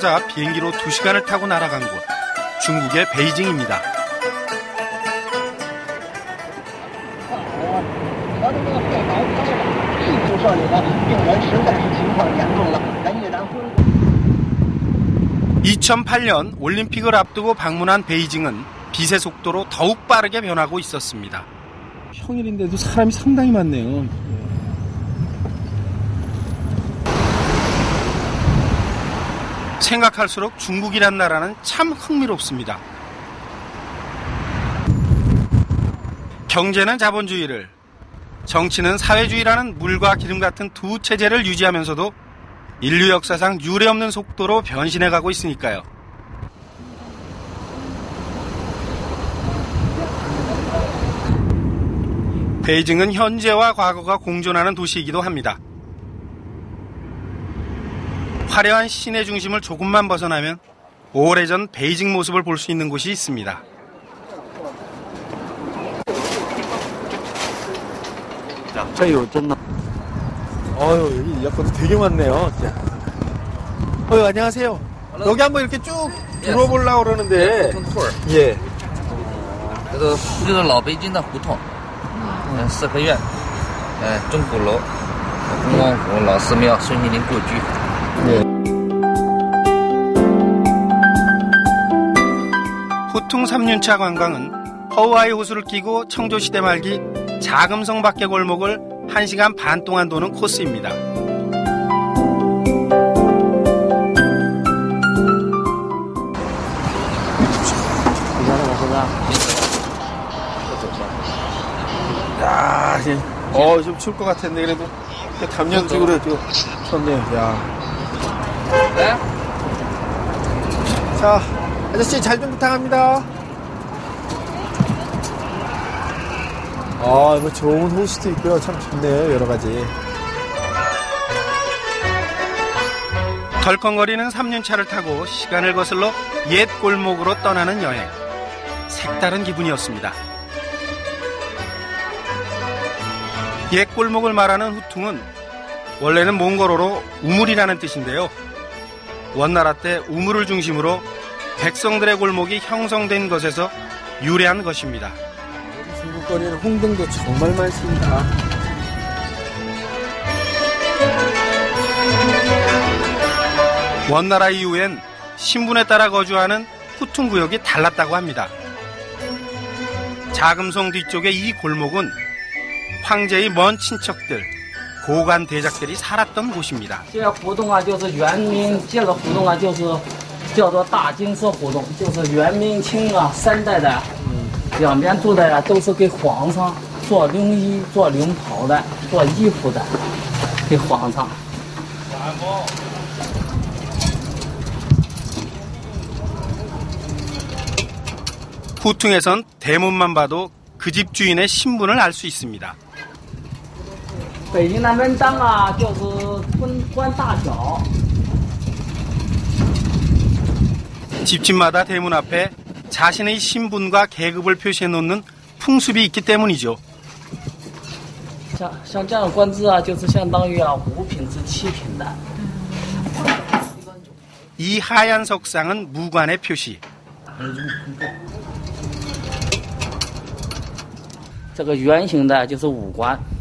찾아 비행기로 2시간을 타고 날아간 곳 중국의 베이징입니다. (2008년) 올림픽을 앞두고 방문한 베이징은 빛의 속도로 더욱 빠르게 변하고 있었습니다. 평일인데도 사람이 상당히 많네요. 생각할수록 중국이란 나라는 참 흥미롭습니다. 경제는 자본주의를, 정치는 사회주의라는 물과 기름 같은 두 체제를 유지하면서도 인류 역사상 유례없는 속도로 변신해가고 있으니까요. 베이징은 현재와 과거가 공존하는 도시이기도 합니다. 화려한 시내 중심을 조금만 벗어나면 오래전 베이징 모습을 볼 수 있는 곳이 있습니다. 자요, 쩐나. 어유 여기 약간 되게 많네요. 진짜. 어유 안녕하세요. 여기 한번 이렇게 쭉 둘러보려고 그러는데. 예. 这个这个老北京的胡同，嗯，四合院，哎，钟鼓楼、恭王府、老寺庙、顺义林故居。 후퉁 3년차 관광은 허와이 호수를 끼고 청조시대 말기 자금성 밖의 골목을 1시간 반 동안 도는 코스입니다. 야, 이제, 어, 좀 추울 것 같았는데, 그래도, 담양쪽으로 좀 쳤네요, 야. 자, 아저씨 잘 좀 부탁합니다. 아, 이거 좋은 호수도 있고요. 참 좋네요, 여러 가지. 덜컹거리는 3년차를 타고 시간을 거슬러 옛 골목으로 떠나는 여행. 색다른 기분이었습니다. 옛 골목을 말하는 후퉁은 원래는 몽골어로 우물이라는 뜻인데요. 원나라 때 우물을 중심으로 백성들의 골목이 형성된 것에서 유래한 것입니다. 중국 거리는 홍등도 정말 많습니다. 원나라 이후엔 신분에 따라 거주하는 후퉁 구역이 달랐다고 합니다. 자금성 뒤쪽의 이 골목은 황제의 먼 친척들, 고관 대작들이 살았던 곳입니다. 후퉁에선 대문만 봐도 그 집 주인의 신분을 알 수 있습니다. 北京的门当啊，就是分官大小， 집집마다 대문 앞에 자신의 신분과 계급을 표시해 놓는 풍습이 있기 때문이죠. 像像这样的官制啊，就是相当于啊五品至七品的。 이 하얀 석상은 무관의 표시. 这个圆形的就是武官，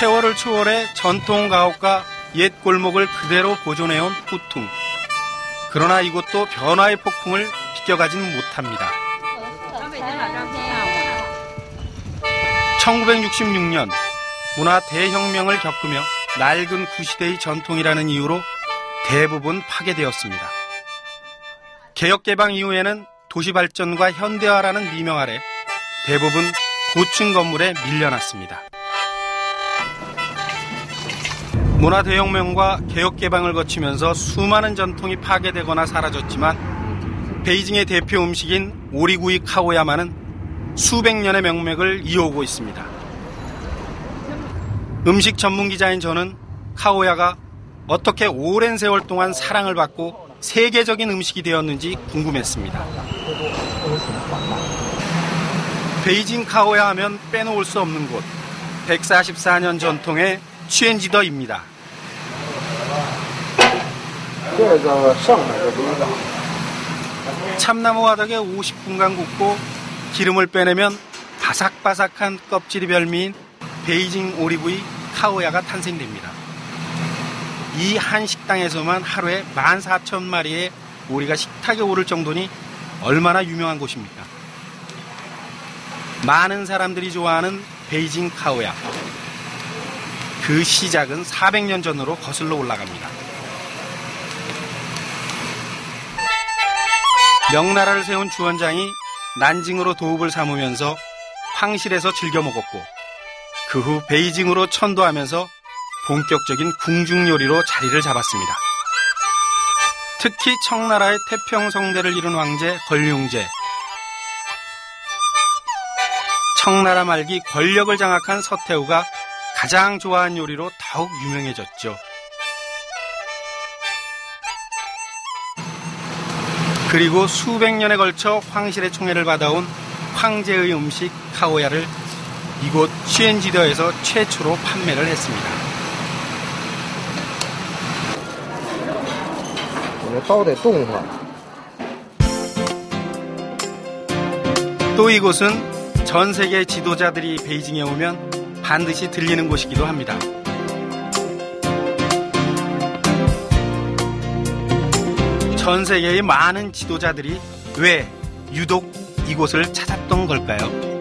세월을 초월해 전통 가옥과 옛 골목을 그대로 보존해온 후퉁. 그러나 이곳도 변화의 폭풍을 비껴가지는 못합니다. 1966년 문화 대혁명을 겪으며 낡은 구시대의 전통이라는 이유로 대부분 파괴되었습니다. 개혁개방 이후에는 도시발전과 현대화라는 미명 아래 대부분 고층 건물에 밀려났습니다. 문화 대혁명과 개혁 개방을 거치면서 수많은 전통이 파괴되거나 사라졌지만 베이징의 대표 음식인 오리구이 카오야마는 수백 년의 명맥을 이어오고 있습니다. 음식 전문 기자인 저는 카오야가 어떻게 오랜 세월 동안 사랑을 받고 세계적인 음식이 되었는지 궁금했습니다. 베이징 카오야 하면 빼놓을 수 없는 곳 144년 전통의 취엔지더입니다. 참나무 화덕에 50분간 굽고 기름을 빼내면 바삭바삭한 껍질이 별미인 베이징 오리브이 카오야가 탄생됩니다. 이 한 식당에서만 하루에 14,000마리의 오리가 식탁에 오를 정도니 얼마나 유명한 곳입니까? 많은 사람들이 좋아하는 베이징 카오야. 그 시작은 400년 전으로 거슬러 올라갑니다. 명나라를 세운 주원장이 난징으로 도읍을 삼으면서 황실에서 즐겨 먹었고 그 후 베이징으로 천도하면서 본격적인 궁중 요리로 자리를 잡았습니다. 특히 청나라의 태평성대를 이룬 황제 권룡제 청나라 말기 권력을 장악한 서태후가 가장 좋아한 요리로 더욱 유명해졌죠. 그리고 수백 년에 걸쳐 황실의 총애를 받아온 황제의 음식 카오야를 이곳 시엔지더에서 최초로 판매를 했습니다. 또 이곳은 전 세계 지도자들이 베이징에 오면 반드시 들리는 곳이기도 합니다. 전 세계의 많은 지도자들이 왜 유독 이곳을 찾았던 걸까요?